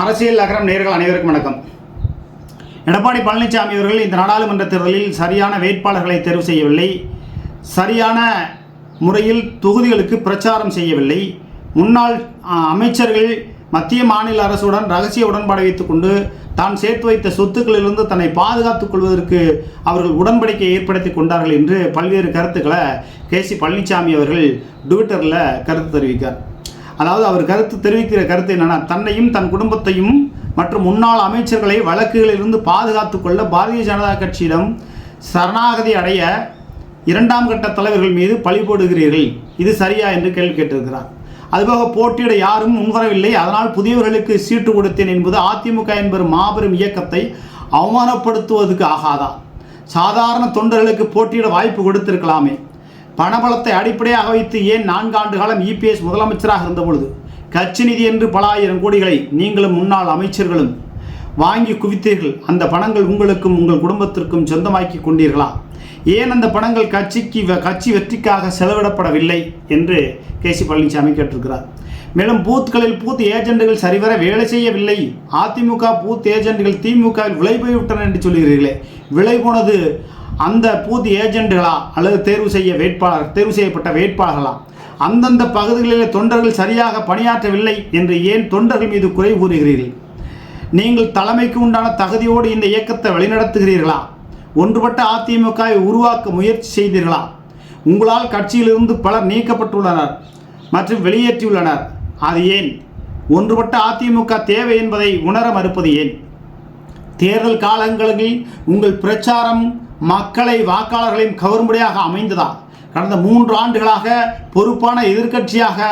அரசியல் நகரம் நேர்கள் அனைவருக்கும் வணக்கம். எடப்பாடி பழனிசாமி அவர்கள் இந்த நாடாளுமன்ற தேர்தலில் சரியான வேட்பாளர்களை தேர்வு செய்யவில்லை. சரியான முறையில் தொகுதிகளுக்கு பிரச்சாரம் செய்யவில்லை. முன்னாள் அமைச்சர்கள் மத்திய மாநில அரசுடன் ரகசிய உடன்பாடு வைத்துக்கொண்டு தான் சேர்த்து வைத்த சொத்துக்களிலிருந்து தன்னை பாதுகாத்துக் கொள்வதற்கு அவர்கள் உடன்படிக்கை ஏற்படுத்தி கொண்டார்கள் என்று பல்வேறு கருத்துக்களை கேசி பழனிசாமி அவர்கள் ட்விட்டரில் கருத்து தெரிவிக்கார். அதாவது அவர் கருத்து தெரிவிக்கிற கருத்து என்னென்னா தன்னையும் தன் குடும்பத்தையும் மற்றும் முன்னாள் அமைச்சர்களை வழக்குகளிலிருந்து பாதுகாத்து கொள்ள பாரதிய ஜனதா கட்சியிடம் சரணாகதி அடைய இரண்டாம் கட்ட தலைவர்கள் மீது பழி போடுகிறீர்கள். இது சரியா என்று கேள்வி கேட்டிருக்கிறார். அதுபோக போட்டியிட யாரும் முன்வரவில்லை. அதனால் புதியவர்களுக்கு சீட்டு கொடுத்தேன் என்பது அதிமுக என்பது மாபெரும் இயக்கத்தை அவமானப்படுத்துவதற்கு ஆகாதா? சாதாரண தொண்டர்களுக்கு போட்டியிட வாய்ப்பு கொடுத்திருக்கலாமே. பணபலத்தை அடிப்படையாக வைத்து ஏன் நான்காண்டு காலம் இபிஎஸ் முதலமைச்சராக இருந்தபொழுது? கட்சி நிதி என்று பல ஆயிரம் கோடிகளை நீங்களும் முன்னாள் அமைச்சர்களும் வாங்கி குவித்தீர்கள். அந்த பணங்கள் உங்களுக்கும் உங்கள் குடும்பத்திற்கும் சொந்தமாக்கி கொண்டீர்களா? ஏன் அந்த பணங்கள் கட்சிக்கு வ- கட்சி வெற்றிக்காக செலவிடப்படவில்லை? என்று கேசி பழனிசாமி கேட்டிருக்கிறார். மேலும் பூத்களில் பூத் ஏஜெண்டுகள் சரிவர வேலை செய்யவில்லை. அதிமுக பூத் ஏஜெண்டுகள் திமுக விலை போய்விட்டனர் என்று சொல்கிறீர்களே. விலை போனது அந்த பூத் ஏஜென்ட்டுகளா அல்லது தேர்வு செய்ய வேட்பாளர் தேர்வு செய்யப்பட்ட வேட்பாளர்களா? அந்தந்த பகுதிகளிலே தொண்டர்கள் சரியாக பணியாற்றவில்லை என்று ஏன் தொண்டர்கள் மீது குறை கூறுகிறீர்கள்? நீங்கள் தலைமைக்கு உண்டான தகுதியோடு இந்த இயக்கத்தை வழிநடத்துகிறீர்களா? ஒன்றுபட்ட அதிமுகவை உருவாக்க முயற்சி செய்தீர்களா? உங்களால் கட்சியிலிருந்து பலர் நீக்கப்பட்டுள்ளனர் மற்றும் வெளியேற்றியுள்ளனர். அது ஏன்? ஒன்றுபட்ட அதிமுக தேவை என்பதை உணர மறுப்பது ஏன்? தேர்தல் காலங்களில் உங்கள் பிரச்சாரம் மக்களை வாக்காளர்களையும் கவரும்படியாக அமைந்ததா? கடந்த மூன்று ஆண்டுகளாக பொறுப்பான எதிர்க்கட்சியாக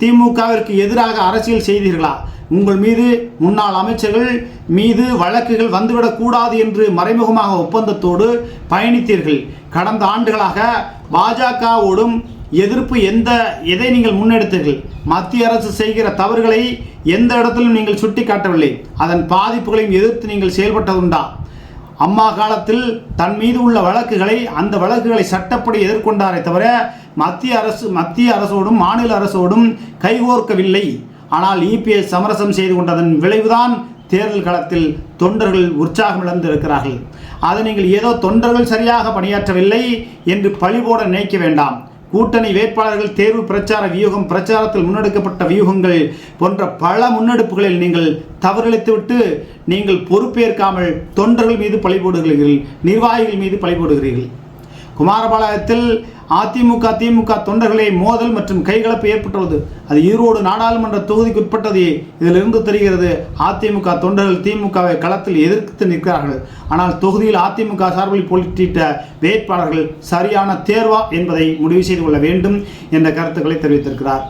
திமுகவிற்கு எதிராக அரசியல் செய்தீர்களா? உங்கள் மீது முன்னாள் அமைச்சர்கள் மீது வழக்குகள் வந்துவிடக்கூடாது என்று மறைமுகமாக ஒப்பந்தத்தோடு பயணித்தீர்கள். கடந்த ஆண்டுகளாக பாஜகவோடும் எதிர்ப்பு எந்த எதை நீங்கள் முன்னெடுத்தீர்கள்? மத்திய அரசு செய்கிற தவறுகளை எந்த இடத்திலும் நீங்கள் சுட்டிக்காட்டவில்லை. அதன் பாதிப்புகளையும் எதிர்த்து நீங்கள் செயல்பட்டதுண்டா? அம்மா காலத்தில் தன் மீது உள்ள வழக்குகளை அந்த வழக்குகளை சட்டப்படி எதிர்கொண்டாரே தவிர மத்திய அரசு மத்திய அரசோடும் மாநில அரசோடும் கைகோர்க்கவில்லை. ஆனால் இபிஎஸ் சமரசம் செய்து கொண்டதன் விளைவுதான் தேர்தல் களத்தில் தொண்டர்கள் உற்சாகம் இழந்திருக்கிறார்கள். அதை நீங்கள் ஏதோ தொண்டர்கள் சரியாக பணியாற்றவில்லை என்று பழிபோட நினைக்க வேண்டாம். கூட்டணி வேட்பாளர்கள் தேர்வு பிரச்சார வியூகம் பிரச்சாரத்தில் முன்னெடுக்கப்பட்ட வியூகங்கள் போன்ற பல முன்னெடுப்புகளில் நீங்கள் தவறிழைத்துவிட்டு நீங்கள் பொறுப்பேற்காமல் தொண்டர்கள் மீது பழி போடுகிறீர்கள் நிர்வாகிகள் மீது பழி போடுகிறீர்கள். குமாரபாளையத்தில் அதிமுக திமுக தொண்டர்களை மோதல் மற்றும் கைகலப்பு ஏற்பட்டுள்ளது. அது ஈரோடு நாடாளுமன்ற தொகுதிக்கு உட்பட்டது இதிலிருந்து தெரிகிறது. அதிமுக தொண்டர்கள் திமுகவை களத்தில் எதிர்த்து நிற்கிறார்கள். ஆனால் தொகுதியில் அதிமுக சார்பில் போட்டியிட்ட வேட்பாளர்கள் சரியான தேர்வா என்பதை முடிவு செய்து கொள்ள வேண்டும் என்ற கருத்துக்களை தெரிவித்திருக்கிறார்.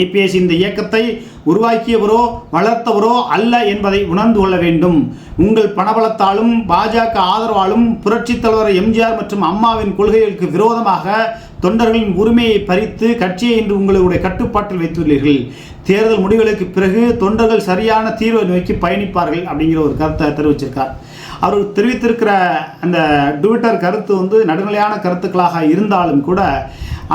இபிஎஸ் இந்த இயக்கத்தை உருவாக்கியவரோ வளர்த்தவரோ அல்ல என்பதை உணர்ந்து கொள்ள வேண்டும். உங்கள் பணபலத்தாலும் பாஜக ஆதரவாலும் புரட்சித் தலைவர் எம்ஜிஆர் மற்றும் அம்மாவின் கொள்கைகளுக்கு விரோதமாக தொண்டர்களின் உரிமையை பறித்து கட்சியை இன்று உங்களுடைய கட்டுப்பாட்டில் வைத்துள்ளீர்கள். தேர்தல் முடிவுகளுக்கு பிறகு தொண்டர்கள் சரியான தீர்வை நோக்கி பயணிப்பார்கள் அப்படிங்கிற ஒரு கருத்தை தெரிவிச்சிருக்கார். அவர் தெரிவித்திருக்கிற அந்த ட்விட்டர் கருத்து வந்து நடுநிலையான கருத்துக்களாக இருந்தாலும் கூட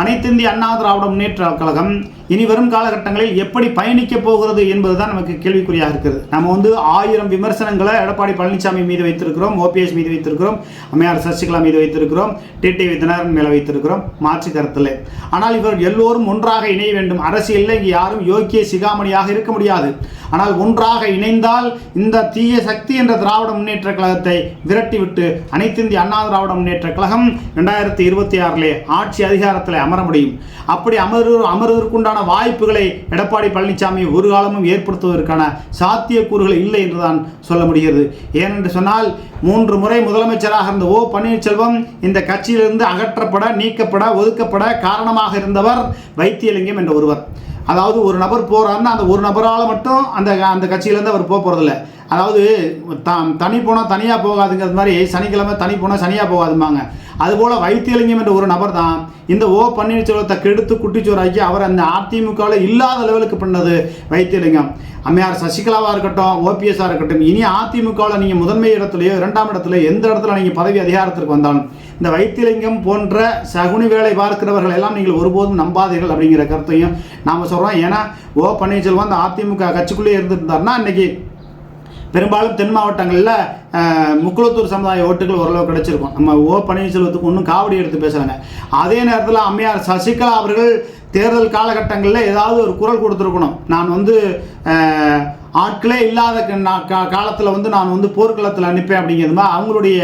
அனைத்திந்திய அண்ணா திராவிட முன்னேற்ற கழகம் இனி வரும் காலகட்டங்களில் எப்படி பயணிக்கப் போகிறது என்பதுதான் நமக்கு கேள்விக்குறியாக இருக்கிறது. நம்ம வந்து ஆயிரம் விமர்சனங்களை எடப்பாடி பழனிசாமி மீது வைத்திருக்கிறோம் ஓபிஎஸ் மீது வைத்திருக்கிறோம் அம்மையார் சசிகலா மீது வைத்திருக்கிறோம் டிடிவி தினகரன் மேலே வைத்திருக்கிறோம் மாற்று கருத்தில். ஆனால் இவர் எல்லோரும் ஒன்றாக இணைய வேண்டும். அரசியலில் இங்கே யாரும் யோக்கிய சிகாமணியாக இருக்க முடியாது. ஆனால் ஒன்றாக இணைந்தால் இந்த தீய சக்தி என்ற திராவிட முன்னேற்ற கழகத்தை விரட்டிவிட்டு அனைத்திந்திய அண்ணா திராவிட முன்னேற்ற கழகம் ரெண்டாயிரத்தி இருபத்தி ஆறிலே ஆட்சி அதிகாரத்தில் அமர முடியும். அப்படி அமரு அமர்வதற்குண்டான வாய்ப்புகளை எடப்பாடி பழனிசாமி ஒரு காலமும் ஏற்படுத்துவதற்கான சாத்தியக்கூறுகள் இல்லை என்றுதான் சொல்ல முடிகிறது. ஏனென்று சொன்னால் மூன்று முறை முதலமைச்சராக இருந்த ஓ பன்னீர்செல்வம் இந்த கட்சியிலிருந்து அகற்றப்பட நீக்கப்பட ஒதுக்கப்பட காரணமாக இருந்தவர் வைத்தியலிங்கம் என்ற ஒருவர். அதாவது ஒரு நபர் போகிறாருன்னா அந்த ஒரு நபரால் மட்டும் அந்த அந்த கட்சியிலேருந்து அவர் போக போகிறதில்ல அதாவது தான் தனி போனால் தனியாக போகாதுங்கிறது மாதிரி சனிக்கிழமை தனி போனால் சனியாக போகாதும்பாங்க. அதுபோல் வைத்தியலிங்கம் என்ற ஒரு நபர் தான் இந்த ஓ பன்னீர்செல்வத்தை கெடுத்து குட்டிச்சோராக்கி அவர் அந்த அதிமுகவில் இல்லாத லெவலுக்கு பண்ணது வைத்தியலிங்கம். அம்மையார் சசிகலாவாக இருக்கட்டும் ஓபிஎஸ்ஸாக இருக்கட்டும் இனி அதிமுகவில் நீங்கள் முதன்மை இடத்துலையோ இரண்டாம் இடத்துல எந்த இடத்துல நீங்கள் பதவி அதிகாரத்திற்கு வந்தாலும் இந்த வைத்தியலிங்கம் போன்ற சகுனி வேலை பார்க்கிறவர்கள் எல்லாம் நீங்கள் ஒருபோதும் நம்பாதீர்கள் அப்படிங்கிற கருத்தையும் நாம் சொல்கிறோம் ஏன்னா ஓ பன்னீர்செல்வம் அந்த அதிமுக கட்சிக்குள்ளேயே இருந்திருந்தாருன்னா இன்றைக்கி பெரும்பாலும் தென் மாவட்டங்களில் முக்குளத்தூர் சமுதாய ஓட்டுகள் ஓரளவு கிடைச்சிருக்கும். நம்ம ஓ. பன்னீர்செல்வத்துக்கு ஒன்றும் காவடி எடுத்து பேசுகிறாங்க அதே நேரத்தில் அம்மையார் சசிகலா அவர்கள் தேர்தல் காலகட்டங்களில் ஏதாவது ஒரு குரல் கொடுத்துருக்கணும். நான் வந்து ஆட்களே இல்லாத காலத்தில் வந்து நான் வந்து போர்க்களத்தில் அனுப்பேன் அப்படிங்கிறது மாதிரி அவங்களுடைய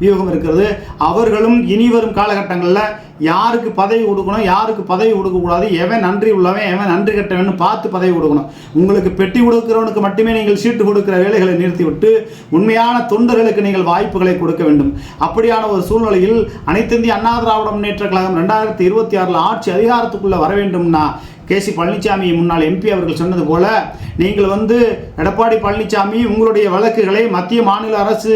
வியூகம் இருக்கிறது. அவர்களும் இனி வரும் காலகட்டங்களில் யாருக்கு பதவி கொடுக்கணும் யாருக்கு பதவி கொடுக்கக்கூடாது எவன் நன்றி உள்ளவன் எவன் நன்றி கெட்டவன் பார்த்து பதவி கொடுக்கணும். உங்களுக்கு பெட்டி கொடுக்கிறவனுக்கு மட்டுமே நீங்கள் சீட்டு கொடுக்கிற வேலைகளை நிறுத்திவிட்டு உண்மையான தொண்டர்களுக்கு நீங்கள் வாய்ப்புகளை கொடுக்க வேண்டும். அப்படியான ஒரு சூழ்நிலையில் அனைத்திந்திய அண்ணா திராவிட முன்னேற்ற கழகம் ரெண்டாயிரத்தி இருபத்தி ஆறில் ஆட்சி அதிகாரத்துக்குள்ளே வர வேண்டும்னா கே சி பழனிசாமி முன்னாள் எம்பி அவர்கள் சொன்னது போல நீங்கள் வந்து எடப்பாடி பழனிசாமி உங்களுடைய வழக்குகளை மத்திய மாநில அரசு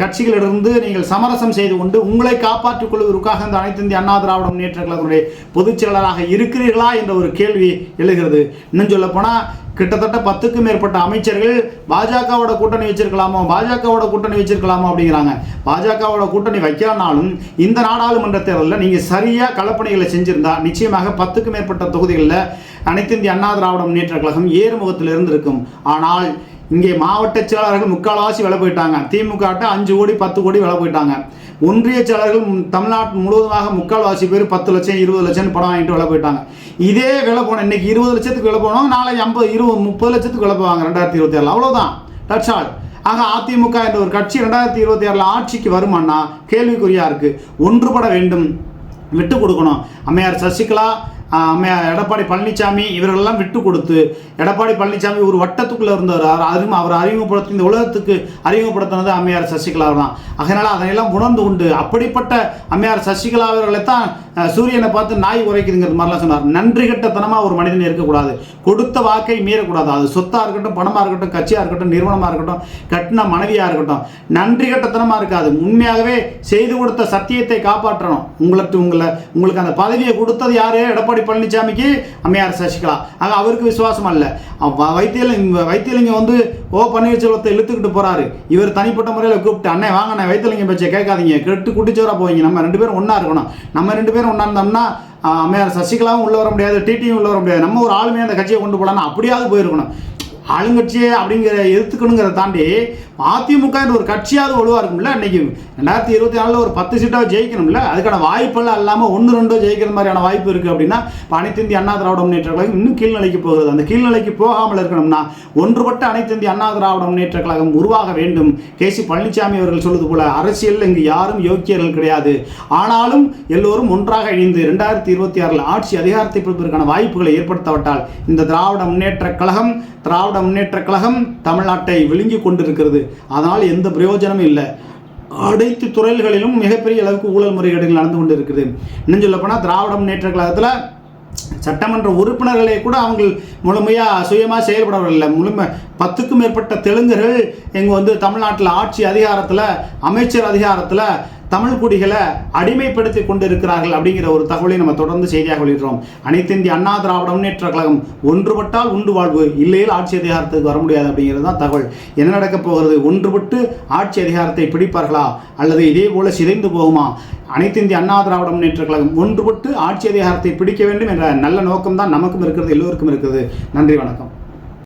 கட்சிகளிடமிருந்து நீங்கள் சமரசம் செய்து கொண்டு உங்களை காப்பாற்றிக் கொள்வதற்காக இந்த அனைத்து இந்திய அண்ணா திராவிட முன்னேற்ற கழகத்தினுடைய பொதுச் செயலாளராக இருக்கிறீர்களா என்ற ஒரு கேள்வி எழுகிறது. இன்னும் சொல்ல போனால் கிட்டத்தட்ட பத்துக்கும் மேற்பட்ட அமைச்சர்கள் பாஜகவோட கூட்டணி வச்சிருக்கலாமோ பாஜகவோட கூட்டணி வச்சிருக்கலாமோ அப்படிங்கிறாங்க. பாஜகவோட கூட்டணி வைக்கலனாலும் இந்த நாடாளுமன்ற தேர்தலில் நீங்கள் சரியாக கலப்பணிகளை செஞ்சுருந்தா நிச்சயமாக பத்துக்கும் மேற்பட்ட தொகுதிகளில் அனைத்து இந்திய அண்ணா திராவிட முன்னேற்ற கழகம் ஏறுமுகத்தில் இருந்திருக்கும் ஆனால் இங்கே மாவட்ட செயலாளர்கள் முக்கால்வாசி விலை போயிட்டாங்க. திமுக அஞ்சு கோடி பத்து கோடி விலை போயிட்டாங்க. ஒன்றிய செயலாளர்கள் தமிழ்நாட்டு முழுவதுமாக முக்கால்வாசி பேர் பத்து லட்சம் இருபது லட்சம் படம் வாங்கிட்டு விலை போயிட்டாங்க. இதே விலை போன இன்னைக்கு இருபது லட்சத்துக்கு விலை போனோம் நாளை ஐம்பது இருபது முப்பது லட்சத்துக்கு விலை போவாங்க ரெண்டாயிரத்தி இருபத்தி ஏழு அவ்வளோதான் தட்ஸ் ஆல் ஆக அதிமுக என்ற ஒரு கட்சி ரெண்டாயிரத்தி இருபத்தி ஆறில் ஆட்சிக்கு வருமானா? கேள்விக்குறியா இருக்கு. ஒன்றுபட வேண்டும். விட்டு கொடுக்கணும். அம்மையார் சசிகலா எடப்பாடி பழனிசாமி இவர்களெல்லாம் விட்டு கொடுத்து எடப்பாடி பழனிசாமி ஒரு வட்டத்துக்குள்ளே இருந்தார். அவர் அவர் அறிமுகப்படுத்தி இந்த உலகத்துக்கு அறிமுகப்படுத்தினது அம்மையார் சசிகலா தான். அதனால் அதையெல்லாம் உணர்ந்து கொண்டு அப்படிப்பட்ட அம்மையார் சசிகலா அவர்களை தான் சூரியனை பார்த்து நாய் உரைக்குதுங்கிறது மாதிரிலாம் சொன்னார். நன்றி கட்டத்தனமாக ஒரு மனிதன் இருக்கக்கூடாது. கொடுத்த வாக்கை மீறக்கூடாது. அது சொத்தாக இருக்கட்டும் பணமாக இருக்கட்டும் கட்சியாக இருக்கட்டும் நிறுவனமாக இருக்கட்டும் கட்டின மனைவியாக இருக்கட்டும். நன்றி கட்டத்தனமாக இருக்காது. உண்மையாகவே செய்து கொடுத்த சத்தியத்தை காப்பாற்றணும். உங்களுக்கு உங்களை உங்களுக்கு அந்த பதவியை கொடுத்தது யாரு? எடப்பாடி பழனிசாமிக்கு அம்மையார் சசிகலா. ஆக அவருக்கு விசுவாசம் அல்ல. வைத்தியலிங் வைத்தியலிங்கம் வந்து ஓ பன்னீர்செல்வத்தை இழுத்துக்கிட்டு போறாரு. இவர் தனிப்பட்ட முறையில் கூப்பிட்டு அண்ணே வாங்க அண்ணே வைத்தியலிங்கம் பேச்சை கேட்காதீங்க. கெட்டு குட்டிச்சோரா போவீங்க. நம்ம ரெண்டு பேரும் ஒன்றா இருக்கணும். நம்ம ரெண்டு பேரும் ஒன்றா இருந்தோம்னா அம்மையார் சசிகலாவும் உள்ள வர முடியாது டிடியும் உள்ள வர முடியாது. நம்ம ஒரு ஆளுமையாக அந்த கட்சியை கொண்டு போகலான்னு அப்படியாவது போயிருக்கணும். ஆளுங்கட்சியே அப்படிங்கிற எதிர்த்துக்கணுங்கிறத தாண்டி அதிமுக என்ற ஒரு கட்சியாவது ஒழுவாக இருக்கும்ல இன்னைக்கு ரெண்டாயிரத்தி இருபத்தி நாலில் ஒரு பத்து சீட்டாக ஜெயிக்கணும்ல. அதுக்கான வாய்ப்பெல்லாம் இல்லாமல் ஒன்று ரெண்டோ ஜெயிக்கிற மாதிரியான வாய்ப்பு இருக்குது அப்படின்னா இப்போ அனைத்து இந்திய அண்ணா திராவிட முன்னேற்ற கழகம் இன்னும் கீழ்நிலைக்கு போகிறது. அந்த கீழ்நிலைக்கு போகாமல் இருக்கணும்னா ஒன்றுபட்ட அனைத்து இந்திய அண்ணா திராவிட முன்னேற்ற கழகம் உருவாக வேண்டும். கே. சி. பழனிசாமி அவர்கள் சொல்வது போல அரசியலில் இங்கு யாரும் யோக்கியர்கள் கிடையாது. ஆனாலும் எல்லோரும் ஒன்றாக இணைந்து ரெண்டாயிரத்தி இருபத்தி ஆறில் ஆட்சி அதிகாரத்தை பிடிப்பதற்கான வாய்ப்புகளை ஏற்படுத்தப்பட்டால் இந்த திராவிட முன்னேற்ற கழகம் திராவிட முன்னேற்ற கழகம் தமிழ்நாட்டை விழுங்கி கொண்டிருக்கிறது. அதனால் எந்த பிரயோஜனமும் இல்லை. அனைத்து துறைகளிலும் மிகப்பெரிய அளவுக்கு ஊழல் முறைகேடுகள் நடந்து கொண்டு இருக்குது இன்னும் சொல்லப்போனால் திராவிட முன்னேற்ற கழகத்தில் சட்டமன்ற உறுப்பினர்களே கூட அவங்க முழுமையாக சுயமாக செயல்படவில்லை. முழுமை பத்துக்கும் மேற்பட்ட தெலுங்கர்கள் இங்கே வந்து தமிழ்நாட்டில் ஆட்சி அதிகாரத்தில் அமைச்சர் அதிகாரத்தில் தமிழ் குடிகளை அடிமைப்படுத்தி கொண்டு இருக்கிறார்கள் அப்படிங்கிற ஒரு தகவலை நம்ம தொடர்ந்து செய்தியாக வெளியிடுறோம். அனைத்து இந்திய அண்ணா திராவிட முன்னேற்ற கழகம் ஒன்றுபட்டால் உண்டு வாழ்வு இல்லையில் ஆட்சி அதிகாரத்துக்கு வர முடியாது அப்படிங்கிறது தான் தகவல். என்ன நடக்கப் போகிறது? ஒன்றுபட்டு ஆட்சி அதிகாரத்தை பிடிப்பார்களா? அல்லது இதே போல சிதைந்து போகுமா? அனைத்து இந்திய அண்ணா திராவிட முன்னேற்ற கழகம் ஒன்றுபட்டு ஆட்சி அதிகாரத்தை பிடிக்க வேண்டும் என்ற நல்ல நோக்கம் தான் நமக்கும் இருக்கிறது எல்லோருக்கும் இருக்கிறது. நன்றி வணக்கம்.